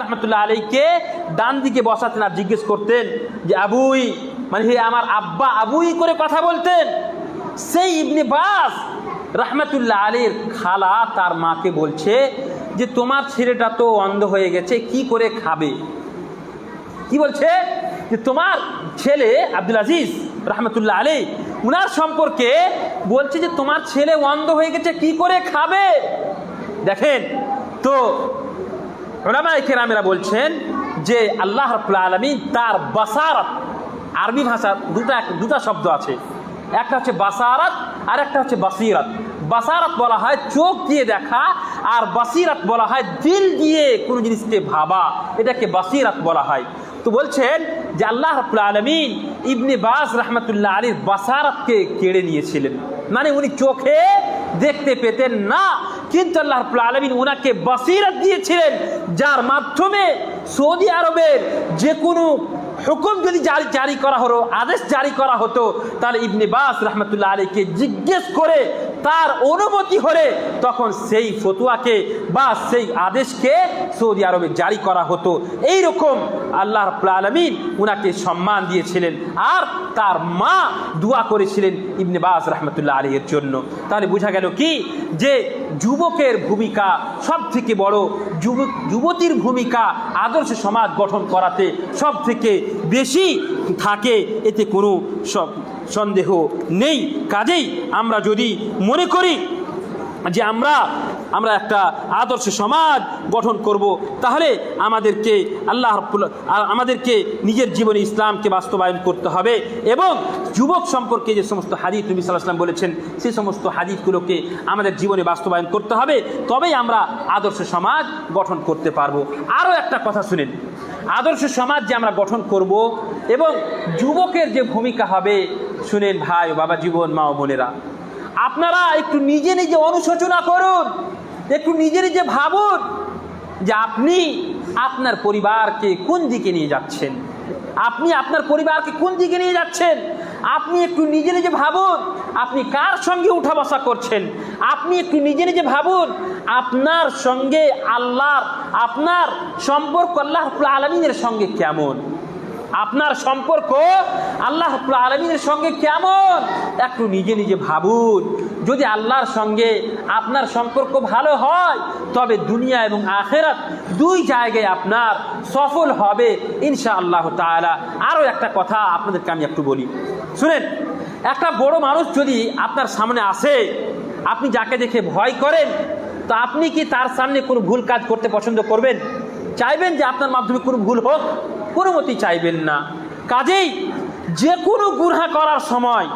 রহমতুল্লাহ আলীকে ডান দিকে বসাতেন আর জিজ্ঞেস করতেন যে, আবুই মানে হে আমার আব্বা, আবুই করে কথা বলতেন? সেই ইবনে বাস রহমতুল্লাহ আলীর খালা তার মাকে বলছে যে, তোমার ছেলেটা তো অন্ধ হয়ে গেছে, কি করে খাবে? কি বলছে? যে, তোমার ছেলে আব্দুল আজিজ রহমতুল্লাহ আলী, উনার সম্পর্কে বলছে যে, তোমার ছেলে অন্ধ হয়ে গেছে, কি করে খাবে? দেখেন, তো ওলামাই কেরামেরা বলছেন যে আল্লাহ রব্বুল আলমী তার বাসারত, আরবি ভাষা দুটা দুটা শব্দ আছে। একটা হচ্ছে বাসারাত আর একটা হচ্ছে বাসিরাত। বাসারাত বলা হয় চোখ দিয়ে দেখা আর বাসিরাত বলা হয় দিল দিয়ে কোনো জিনিসকে ভাবা। এটাকে বাসিরাত বলা হয়। তো বলছেন যে আল্লাহ রব্বুল আলমিন ইবনে বাস রহমতুল্লাহ আলীর বাসারাতকে কেড়ে নিয়েছিলেন। মানে উনি চোখে দেখতে পেতেন না কিন্তু আল্লাহ আলমিন ওনাকে বাসিরাত দিয়েছিলেন, যার মাধ্যমে সৌদি আরবের যে কোনো হুকুম যদি জারি জারি করা হলো, আদেশ জারি করা হতো, তাহলে ইবনে বাস রহমতুল্লাহ আলীকে জিজ্ঞেস করে তার অনুমতি হলে তখন সেই ফতুয়াকে বা সেই আদেশকে সৌদি আরবে জারি করা হতো। এই রকম আল্লাহ আলমিন উনাকে সম্মান দিয়েছিলেন আর তার মা দোয়া করেছিলেন ইবনে বাস রহমতুল্লাহ আলী এর জন্য। তাহলে বোঝা গেল কি? যে যুবকের ভূমিকা সব থেকে বড় যুবক যুবতীর ভূমিকা আদর্শ সমাজ গঠন করাতে সব থেকে বেশি থাকে, এতে কোনো সব সন্দেহ নেই। কাজেই আমরা যদি মনে করি যে আমরা আমরা একটা আদর্শ সমাজ গঠন করব, তাহলে আমাদেরকে আল্লাহ আমাদেরকে নিজের জীবনে ইসলামকে বাস্তবায়ন করতে হবে এবং যুবক সম্পর্কে যে সমস্ত হাদিস নবী সাল্লাহ সাল্লাম বলেছেন সেই সমস্ত হাদিসগুলোকে আমাদের জীবনে বাস্তবায়ন করতে হবে, তবেই আমরা আদর্শ সমাজ গঠন করতে পারব। আরও একটা কথা শুনেন, আদর্শ সমাজ যে আমরা গঠন করব এবং যুবকের যে ভূমিকা হবে শুনেন ভাই বাবা জীবন, মা ও বোনেরা। আপনারা একটু নিজে নিজে অনুশোচনা করুন, একটু নিজে নিজে ভাবুন যে আপনি আপনার পরিবারকে কোন দিকে নিয়ে যাচ্ছেন। আপনি আপনার পরিবারকে কোন দিকে নিয়ে যাচ্ছেন? আপনি একটু নিজে নিজে ভাবুন, আপনি কার সঙ্গে উঠা বসা করছেন? আপনি একটু নিজে নিজে ভাবুন, আপনার সঙ্গে আল্লাহর, আপনার সম্পর্ক আল্লাহ আলমিনের সঙ্গে কেমন? আপনার সম্পর্ক আল্লাহ আলমীর সঙ্গে কেমন? একটু নিজে নিজে ভাবুন। যদি আল্লাহর সঙ্গে আপনার সম্পর্ক ভালো হয়, তবে দুনিয়া এবং আখেরাত দুই জায়গায় আপনার সফল হবে ইনশা আল্লাহ তালা আরও একটা কথা আপনাদেরকে আমি একটু বলি। শুনেন, একটা বড় মানুষ যদি আপনার সামনে আসে, আপনি যাকে দেখে ভয় করেন, তো আপনি কি তার সামনে কোনো ভুল কাজ করতে পছন্দ করবেন? চাইবেন যে আপনার মাধ্যমে কোনো ভুল হোক? কোনো মতেই চাইবেন না। কাজেই যে কোনো গুনহা করার সময়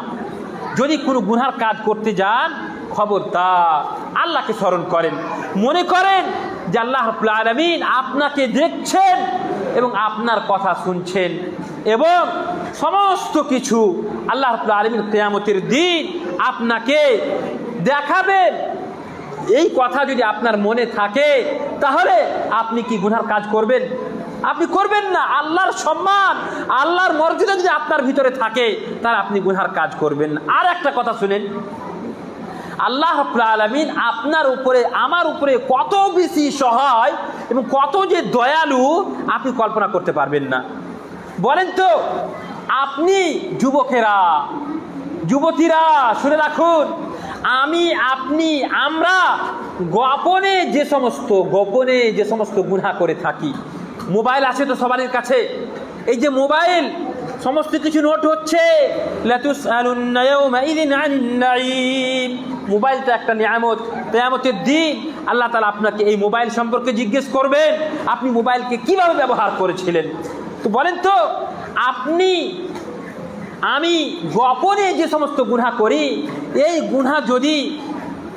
যদি কোনো গুনহার কাজ করতে যান খবর খবরদার, আল্লাহকে স্মরণ করেন। মনে করেন যে আল্লাহ আলামিন আপনাকে দেখছেন এবং আপনার কথা শুনছেন এবং সমস্ত কিছু আল্লাহ আলামিন কেয়ামতের দিন আপনাকে দেখাবেন। এই কথা যদি আপনার মনে থাকে, তাহলে আপনি কি গুনার কাজ করবেন? আপনি করবেন না, আল্লাহর সম্মান, আল্লাহর মর্যাদা যদি আপনার ভিতরে থাকে তার আপনি গুনার কাজ করবেন। আর একটা কথা শুনেন, আল্লাহ আলমিন আপনার উপরে, আমার উপরে কত বেশি সহায় এবং কত যে দয়ালু আপনি কল্পনা করতে পারবেন না। বলেন তো, আপনি যুবকেরা, যুবতীরা, শুনে রাখুন, আমি, আপনি, আমরা গোপনে যে সমস্ত, গোপনে যে সমস্ত গুণা করে থাকি মোবাইল আছে তো সবার কাছে। এই যে মোবাইল, সমস্ত কিছু নোট হচ্ছে। মোবাইলটা একটা নিয়ামত। নিয়ামতের দিন আল্লাহ তালা আপনাকে এই মোবাইল সম্পর্কে জিজ্ঞেস করবেন, আপনি মোবাইলকে কীভাবে ব্যবহার করেছিলেন? তো বলেন তো, আপনি, আমি গোপনে যে সমস্ত গুণা করি, এই গুণা যদি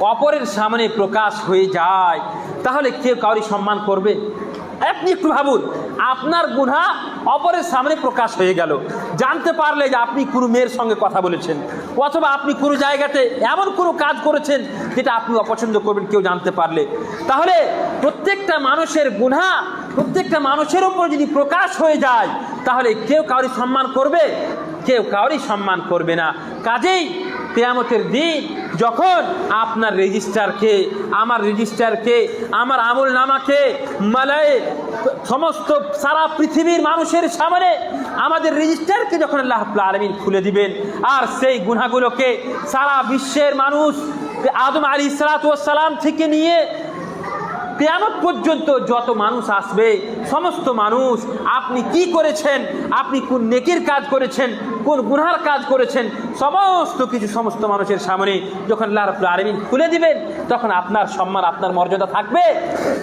অপরের সামনে প্রকাশ হয়ে যায়, তাহলে কেউ কাউরি সম্মান করবে? আপনি একটু ভাবুন, আপনার গুণা অপরের সামনে প্রকাশ হয়ে গেল। জানতে পারলে যে আপনি কোনো মেয়ের সঙ্গে কথা বলেছেন, অথবা আপনি কোনো জায়গাতে এমন কোনো কাজ করেছেন যেটা আপনি অপছন্দ করবেন, কেউ জানতে পারলে। তাহলে প্রত্যেকটা মানুষের গুণা, প্রত্যেকটা মানুষের উপর যদি প্রকাশ হয়ে যায়, তাহলে কেউ কাউরি সম্মান করবে, কেউ কাউরই সম্মান করবে না। কাজেই কেয়ামতের দিন যখন আপনার রেজিস্টারকে, আমার রেজিস্টারকে, আমার আমল নামাকে, মালায় সমস্ত সারা পৃথিবীর মানুষের সামনে আমাদের রেজিস্টারকে যখন আল্লাহ আলমিন খুলে দিবেন, আর সেই গুনাগুলোকে সারা বিশ্বের মানুষ, আদম আলী সালাম থেকে নিয়ে কেয়ামত পর্যন্ত যত মানুষ আসবে, সমস্ত মানুষ, আপনি কি করেছেন? আপনি কোন নেকির কাজ করেছেন? কোন গুনহার কাজ করেছেন? সমস্ত কিছু সমস্ত মানুষের সামনে যখন রাব্বুল আলামিন খুলে দিবেন, তখন আপনার সম্মান, আপনার মর্যাদা থাকবে।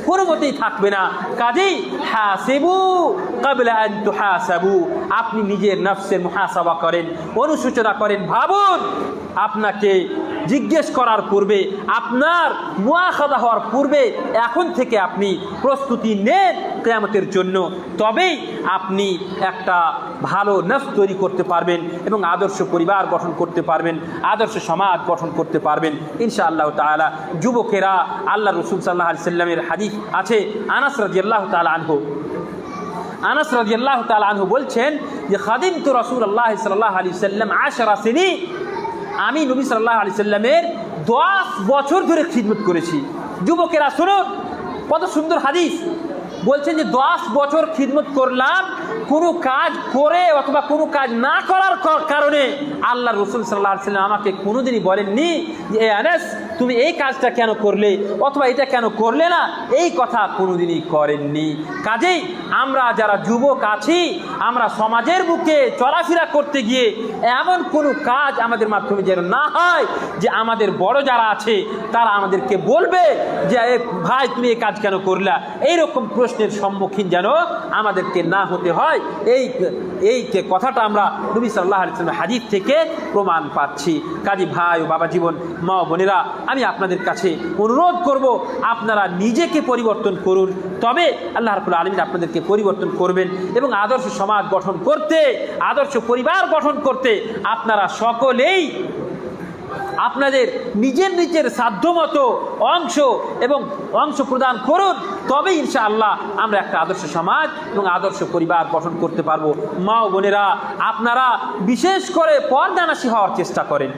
কোনো মতেই থাকবে না। কাজেই হাসিবু কাবলা আন তুহাসাবু। আপনি নিজের নফসের মুহাসাবা করেন অনুসূচনা করেন, ভাবুন আপনাকে জিজ্ঞেস করার পূর্বে, আপনার মুয়াখাদা হওয়ার পূর্বে এখন থেকে আপনি প্রস্তুতি নেন কেয়ামতের জন্য। তবেই আপনি একটা ভালো নফ তৈরি করতে পারবেন এবং আদর্শ পরিবার গঠন করতে পারবেন, আদর্শ সমাজ গঠন করতে পারবেন। ইনশাআল্লাহ তাআলা যুবকেরা, আল্লাহ রসুল সাল্লাহ আলি সাল্লামের হাদিস আছে। আনাস রাজিয়াল্লাহ তাআলা আনহু। আনাস রাজিয়াল্লাহ তাআলা আনহু বলছেন যে খাদিম তো রসুল আল্লাহ সাল্লাহ আলি সাল্লাম আশরা সিনি আমি নবী সাল্লাহ আলি সাল্লামের দশ বছর ধরে খিদমত করেছি। যুবকেরা শুনুন, কত সুন্দর হাদিস। বলছেন যে দশ বছর খিদমত করলাম কোনো কাজ করে অথবা কোনো কাজ না করার কারণে আল্লাহ রসুল সাল্লাহ সাল্লাম আমাকে কোনোদিনই বলেননি যে, এ আনাস, তুমি এই কাজটা কেন করলে? অথবা এটা কেন করলে না? এই কথা কোনোদিনই করেননি। কাজেই আমরা যারা যুবক আছি, আমরা সমাজের বুকে চলাফেরা করতে গিয়ে এমন কোনো কাজ আমাদের মাধ্যমে যেন না হয় যে, আমাদের বড় যারা আছে, তারা আমাদেরকে বলবে যে ভাই, তুমি এই কাজ কেন করলা? এইরকম প্রশ্নের সম্মুখীন যেন আমাদেরকে না হতে হয়। এই এই যে কথাটা আমরা নবী সাল্লাহ আলিয়াল্লামের হাদিস থেকে প্রমাণ পাচ্ছি। কাজী ভাই ও বাবা জীবন, মা বোনেরা, আমি আপনাদের কাছে অনুরোধ করব, আপনারা নিজেকে পরিবর্তন করুন। তবে আল্লাহ রাব্বুল আলমিন আপনাদেরকে পরিবর্তন করবেন এবং আদর্শ সমাজ গঠন করতে, আদর্শ পরিবার গঠন করতে আপনারা সকলেই আপনাদের নিজের নিজের সাধ্যমতো অংশ এবং অংশ প্রদান করুন, তবে ইনশাআল্লাহ আমরা একটা আদর্শ সমাজ এবং আদর্শ পরিবার গঠন করতে পারব। মা ও বোনেরা, আপনারা বিশেষ করে পর্দানাশী হওয়ার চেষ্টা করেন।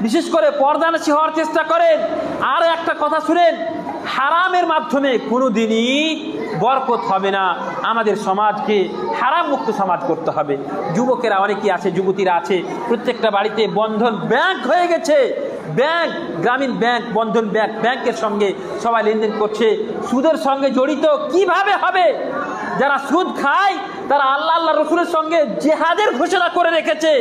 বিশেষ করে পর্দানাশী হওয়ার চেষ্টা করেন। আর একটা কথা শুনেন, হারামের মাধ্যমে কোনো দিনই বরকত হবে না। আমাদের সমাজকে হারাম মুক্ত সমাজ করতে হবে। যুবকেরা অনেকেই আছে, যুবতীরা আছে। প্রত্যেকটা বাড়িতে বন্ধন ব্যাংক হয়ে গেছে। ব্যাংক, গ্রামীণ ব্যাংক, বন্ধন ব্যাংক, ব্যাংকের সঙ্গে সবাই লেনদেন করছে। সুদের সঙ্গে জড়িত কীভাবে হবে? যারা সুদ খায়, তারা আল্লাহ আল্লাহ রসুলের সঙ্গে জেহাদের ঘোষণা করে রেখেছে।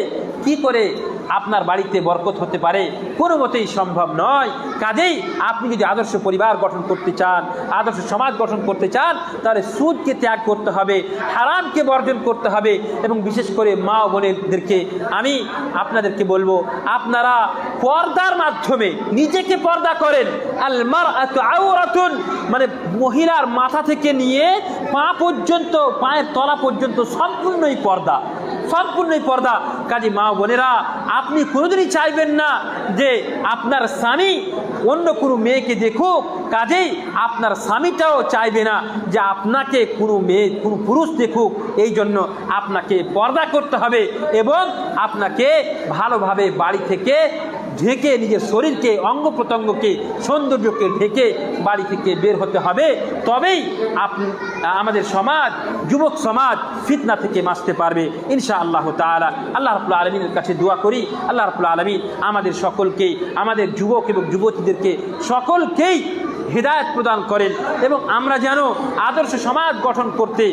কি করে? আপনার বাড়িতে বরকত হতে পারে, কোনো মতেই সম্ভব নয়। কাজেই আপনি যদি আদর্শ পরিবার গঠন করতে চান, আদর্শ সমাজ গঠন করতে চান, তাহলে সুদকে ত্যাগ করতে হবে, হারামকে বর্জন করতে হবে এবং বিশেষ করে মা বোনেদেরকে। আমি আপনাদেরকে বলব, আপনারা পর্দার মাধ্যমে নিজেকে পর্দা করেন। আলমার আউরাতুন মানে মহিলার মাথা থেকে নিয়ে পা পর্যন্ত, পায়ের তলা পর্যন্ত সম্পূর্ণই পর্দা। সম্পূর্ণই পর্দা। কাজে মা বোনেরা, আপনি কোনোদিনই চাইবেন না যে আপনার স্বামী অন্য কোনো মেয়েকে দেখুক, কাজেই আপনার স্বামীটাও চাইবে না যে আপনাকে কোনো মেয়ে, কোনো পুরুষ দেখুক। এই জন্য আপনাকে পর্দা করতে হবে এবং আপনাকে ভালোভাবে বাড়ি থেকে ঢেকে, নিজের শরীরকে অঙ্গ প্রত্যঙ্গকে সৌন্দর্যকে ঢেকে বাড়ি থেকে বের হতে হবে। তবেই আপনি আমাদের সমাজ, যুবক সমাজ ফিতনা থেকে বাঁচতে পারবে। ইনশা আল্লাহ তালা আল্লাহ রবুল্লা আলমিনের কাছে দোয়া করি। আল্লাহ রবুল্লা আলমিন আমাদের সকলকেই আমাদের যুবক এবং যুবতীদেরকে সকলকেই হৃদায়ত প্রদান করেন এবং আমরা যেন আদর্শ সমাজ গঠন করতে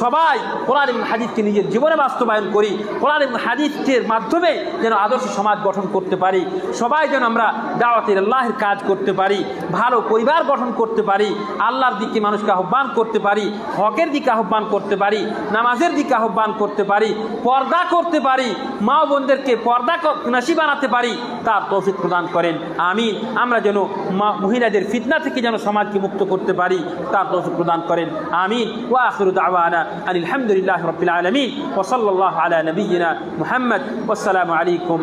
সবাই কোরআন এবং হাদিসকে নিজের জীবনে বাস্তবায়ন করি। কোরআন এবং হাদিসের মাধ্যমে যেন আদর্শ সমাজ গঠন করতে পারি। সবাই যেন আমরা দাওয়াতের আল্লাহের কাজ করতে পারি, ভালো পরিবার গঠন করতে পারি, আল্লাহর দিকে মানুষকে আহ্বান করতে পারি, হকের দিকে আহ্বান করতে পারি, নামাজের দিকে আহ্বান করতে পারি, পর্দা করতে পারি মা বোনদেরকে পর্দা নাসি বানাতে পারি, তার তৌফিক প্রদান করেন, আমিন। আমরা যেন মা, মহিলাদের ফিতনা থেকে যেন সমাজকে মুক্ত করতে পারি, তার তৌফিক প্রদান করেন, আমিন। ওয়া আখিরু দাওয়ানা আনিল হামদুলিল্লাহি রাব্বিল আলামিন আলা নাবিয়িনা মুহাম্মদ, ওয়াসসালামু আলাইকুম